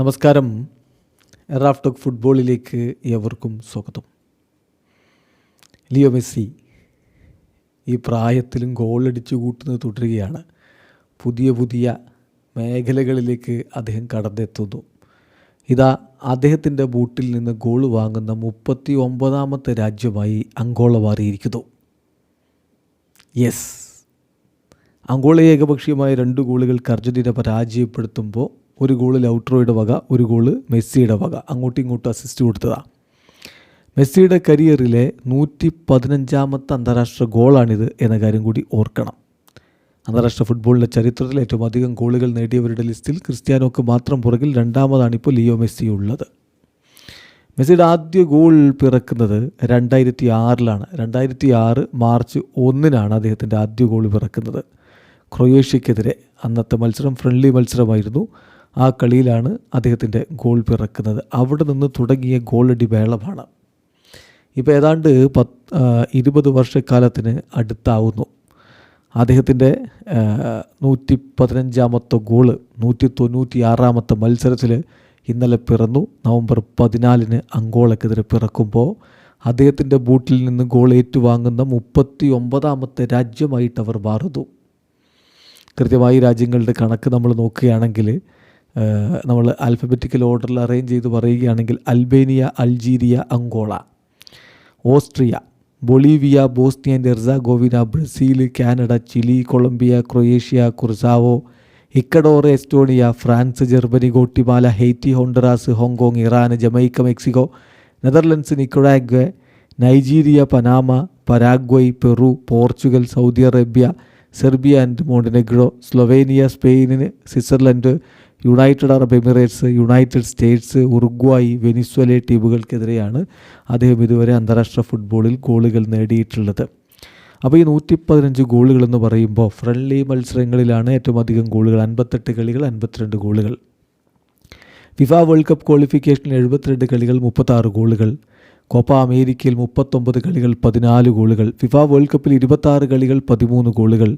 നമസ്കാരം. എറാഫ്ടോക് ഫുട്ബോളിലേക്ക് ഏവർക്കും സ്വാഗതം. ലിയോ മെസ്സി ഈ പ്രായത്തിലും ഗോളടിച്ചു കൂട്ടുന്നത് തുടരുകയാണ്. പുതിയ പുതിയ മേഖലകളിലേക്ക് അദ്ദേഹം കടന്നെത്തുന്നു. ഇതാ അദ്ദേഹത്തിന്റെ ബൂട്ടിൽ നിന്ന് ഗോൾ വാങ്ങുന്ന മുപ്പത്തി ഒമ്പതാമത്തെ രാജ്യമായി അങ്കോള മാറിയിരിക്കുന്നു. യെസ്. അങ്കോള ഏകപക്ഷീയമായ രണ്ട് ഗോളുകൾക്ക് അർജന്റീന പരാജയപ്പെടുത്തുമ്പോൾ ഒരു ഗോൾ ലൗട്രോയുടെ വക ഒരു ഗോൾ മെസ്സിയുടെ വക. അങ്ങോട്ടും ഇങ്ങോട്ടും അസിസ്റ്റ് കൊടുത്തതാണ് മെസ്സിയുടെ കരിയറിലെ നൂറ്റി പതിനഞ്ചാമത്തെ അന്താരാഷ്ട്ര ഗോളാണിത് എന്ന കാര്യം കൂടി ഓർക്കണം. അന്താരാഷ്ട്ര ഫുട്ബോളിന്റെ ചരിത്രത്തിൽ ഏറ്റവും അധികം ഗോളുകൾ നേടിയവരുടെ ലിസ്റ്റിൽ ക്രിസ്ത്യാനോക്ക് മാത്രം പുറകിൽ രണ്ടാമതാണ് ഇപ്പോൾ ലിയോ മെസ്സി ഉള്ളത്. മെസ്സിയുടെ ആദ്യ ഗോൾ പിറക്കുന്നത് രണ്ടായിരത്തി ആറിലാണ് രണ്ടായിരത്തി ആറ് മാർച്ച് ഒന്നിനാണ് അദ്ദേഹത്തിന്റെ ആദ്യ ഗോൾ പിറക്കുന്നത്. ക്രൊയേഷ്യക്കെതിരെ അന്നത്തെ മത്സരം ഫ്രണ്ട്ലി മത്സരമായിരുന്നു. ആ കളിയിലാണ് അദ്ദേഹത്തിന്റെ ഗോൾ പിറക്കുന്നത്. അവിടെ നിന്ന് തുടങ്ങിയ ഗോളടി വേളമാണ്. ഇപ്പോൾ ഏതാണ്ട് പത്ത് ഇരുപത് വർഷക്കാലത്തിന് അടുത്താവുന്നു. അദ്ദേഹത്തിന്റെ നൂറ്റി പതിനഞ്ചാമത്തെ ഗോൾ നൂറ്റി തൊണ്ണൂറ്റി ആറാമത്തെ മത്സരത്തിൽ ഇന്നലെ പിറന്നു. നവംബർ പതിനാലിന് അങ്കോളക്കെതിരെ പിറക്കുമ്പോൾ അദ്ദേഹത്തിന്റെ ബൂട്ടിൽ നിന്ന് ഗോൾ ഏറ്റുവാങ്ങുന്ന മുപ്പത്തി ഒമ്പതാമത്തെ രാജ്യമായിട്ട് അവർ മാറുന്നു. കൃത്യമായി രാജ്യങ്ങളുടെ കണക്ക് നമ്മൾ നോക്കുകയാണെങ്കിൽ നമ്മൾ ആൽഫബറ്റിക്കൽ ഓർഡറിൽ അറേഞ്ച് ചെയ്ത് പറയുകയാണെങ്കിൽ Albania Algeria Angola Austria Bolivia Bosnia Herzegovina Brazil Canada Chile Colombia Croatia Curacao Ecuador Estonia France Germany Guatemala Haiti Honduras Hong Kong Iran Jamaica Mexico Netherlands Nicaragua Nigeria Panama Paraguay Peru Portugal Saudi Arabia Serbia and Montenegro Slovenia സ്പെയിനിന് Switzerland United Arab Emirates United States Uruguay Venezuela ടീമുകൾക്കെതിരെയാണ് അദ്ദേഹം ഇതുവരെ അന്താരാഷ്ട്ര ഫുട്ബോളിൽ ഗോളുകൾ നേടിയിട്ടുള്ളത്. അപ്പോൾ ഈ നൂറ്റി പതിനഞ്ച് ഗോളുകൾ എന്ന് പറയുമ്പോൾ ഫ്രണ്ട്ലി മത്സരങ്ങളിലാണ് ഏറ്റവും അധികം ഗോളുകൾ അൻപത്തെട്ട് കളികൾ അൻപത്തിരണ്ട് ഗോളുകൾ. ഫിഫ വേൾഡ് കപ്പ് ക്വാളിഫിക്കേഷനിൽ എഴുപത്തിരണ്ട് കളികൾ മുപ്പത്താറ് ഗോളുകൾ. കോപ്പ അമേരിക്കയിൽ മുപ്പത്തൊമ്പത് കളികൾ പതിനാല് ഗോളുകൾ. ഫിഫ വേൾഡ് കപ്പിൽ ഇരുപത്താറ് കളികൾ പതിമൂന്ന് ഗോളുകൾ.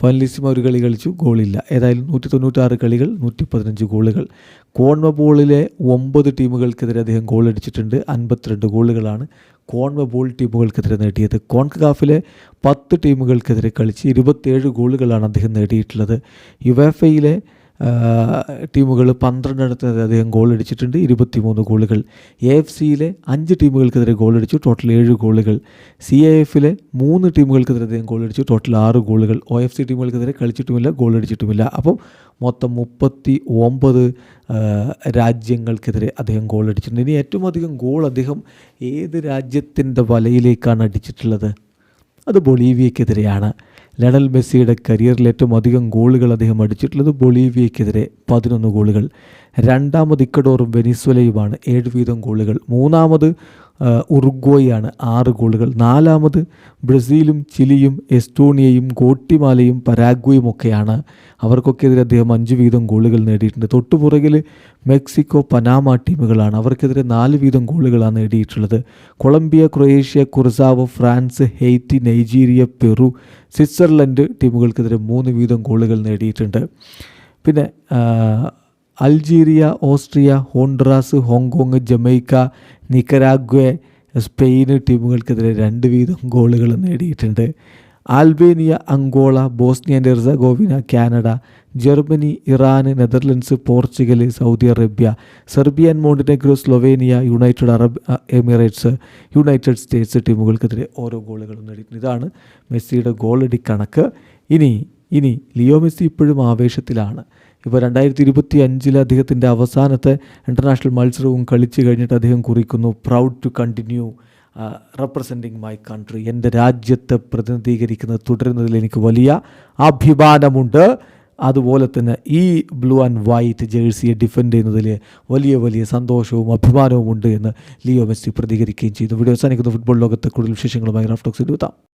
ഫൈനലിസ്റ്റിമ ഒരു കളി കളിച്ചു ഗോളില്ല. ഏതായാലും നൂറ്റി തൊണ്ണൂറ്റാറ് കളികൾ നൂറ്റി പതിനഞ്ച് ഗോളുകൾ. കോൺമബോളിലെ ഒമ്പത് ടീമുകൾക്കെതിരെ അദ്ദേഹം ഗോൾ അടിച്ചിട്ടുണ്ട് അൻപത്തിരണ്ട് ഗോളുകളാണ് കോൺമബോൾ ടീമുകൾക്കെതിരെ നേടിയത്. കോൺകഗാഫിലെ പത്ത് ടീമുകൾക്കെതിരെ കളിച്ച് ഇരുപത്തേഴ് ഗോളുകളാണ് അദ്ദേഹം നേടിയിട്ടുള്ളത്. യുവേഫയിലെ ടീമുകൾ പന്ത്രണ്ടിടത്ത് അദ്ദേഹം ഗോൾ അടിച്ചിട്ടുണ്ട്. ഇരുപത്തിമൂന്ന് ഗോളുകൾ. എ എഫ് സിയിലെ അഞ്ച് ടീമുകൾക്കെതിരെ ഗോൾ അടിച്ചു. ടോട്ടൽ ഏഴ് ഗോളുകൾ. സി എ എഫിലെ മൂന്ന് ടീമുകൾക്കെതിരെ അദ്ദേഹം ഗോൾ അടിച്ചു. ടോട്ടൽ ആറ് ഗോളുകൾ. ഒ എഫ് സി ടീമുകൾക്കെതിരെ കളിച്ചിട്ടുമില്ല ഗോൾ അടിച്ചിട്ടുമില്ല. അപ്പം മൊത്തം മുപ്പത്തി ഒമ്പത് രാജ്യങ്ങൾക്കെതിരെ അദ്ദേഹം ഗോൾ അടിച്ചിട്ടുണ്ട്. ഇനി ഏറ്റവും അധികം ഗോൾ അദ്ദേഹം ഏത് രാജ്യത്തിന്റെ വലയിലേക്കാണ് അടിച്ചിട്ടുള്ളത്? അത് ബൊളീവിയക്കെതിരെയാണ്. ലണൽ മെസ്സിയുടെ കരിയറിൽ ഏറ്റവും അധികം ഗോളുകൾ അദ്ദേഹം അടിച്ചിട്ടുള്ളത് ബൊളീവിയയ്ക്കെതിരെ പതിനൊന്ന് ഗോളുകൾ. രണ്ടാമത് ഇക്കഡോറും വെനിസ്വലയുമാണ് ഏഴ് വീതം ഗോളുകൾ. മൂന്നാമത് ഉറുഗ്വയാണ് ആറ് ഗോളുകൾ. നാലാമത് ബ്രസീലും ചിലിയും എസ്റ്റോണിയയും ഗോട്ടിമാലയും പരാഗ്വയും ഒക്കെയാണ്. അവർക്കൊക്കെതിരെ അദ്ദേഹം അഞ്ച് വീതം ഗോളുകൾ നേടിയിട്ടുണ്ട്. തൊട്ടുപുറകിൽ മെക്സിക്കോ പനാമ ടീമുകളാണ്. അവർക്കെതിരെ നാല് വീതം ഗോളുകളാണ് നേടിയിട്ടുള്ളത്. Colombia Croatia Curacao France Haiti Nigeria Peru Switzerland ടീമുകൾക്കെതിരെ മൂന്ന് വീതം ഗോളുകൾ നേടിയിട്ടുണ്ട്. പിന്നെ Algeria Austria Honduras Hong Kong Jamaica Nicaragua Spain ടീമുകൾക്കെതിരെ രണ്ട് വീതം ഗോളുകൾ നേടിയിട്ടുണ്ട്. Albania Angola Bosnia Herzegovina Canada Germany Iran Netherlands Portugal Saudi Arabia Serbia Montenegro Slovenia United Arab Emirates United States ടീമുകൾക്കെതിരെ ഓരോ ഗോളുകളും നേടിയിട്ടുണ്ട്. ഇതാണ് മെസ്സിയുടെ ഗോളടി കണക്ക്. ഇനി ഇനി ലിയോ മെസ്സി ഇപ്പോഴും ആവേശത്തിലാണ്. ഇപ്പോൾ രണ്ടായിരത്തി ഇരുപത്തി അഞ്ചിൽ അദ്ദേഹത്തിന്റെ അവസാനത്തെ ഇന്റർനാഷണൽ മത്സരവും കളിച്ചു കഴിഞ്ഞിട്ട് അദ്ദേഹം കുറിക്കുന്നു proud to continue representing my country എന്റെ രാജ്യത്തെ പ്രതിനിധീകരിക്കുന്നത് തുടരുന്നതിൽ എനിക്ക് വലിയ അഭിമാനമുണ്ട്. അതുപോലെ തന്നെ ഈ ബ്ലൂ ആൻഡ് വൈറ്റ് ജേഴ്സിയെ ഡിഫെൻഡ് ചെയ്യുന്നതിൽ വലിയ വലിയ സന്തോഷവും അഭിമാനവും ഉണ്ട് എന്ന് ലിയോ മെസ്സി പ്രതികരിക്കുകയും ചെയ്തു. വീഡിയോ അവസാനിക്കുന്ന. ഫുട്ബോൾ ലോകത്തെ കൂടുതൽ വിശേഷങ്ങളുമായി റാഫ്റ്റോക്സ് എഴുതാം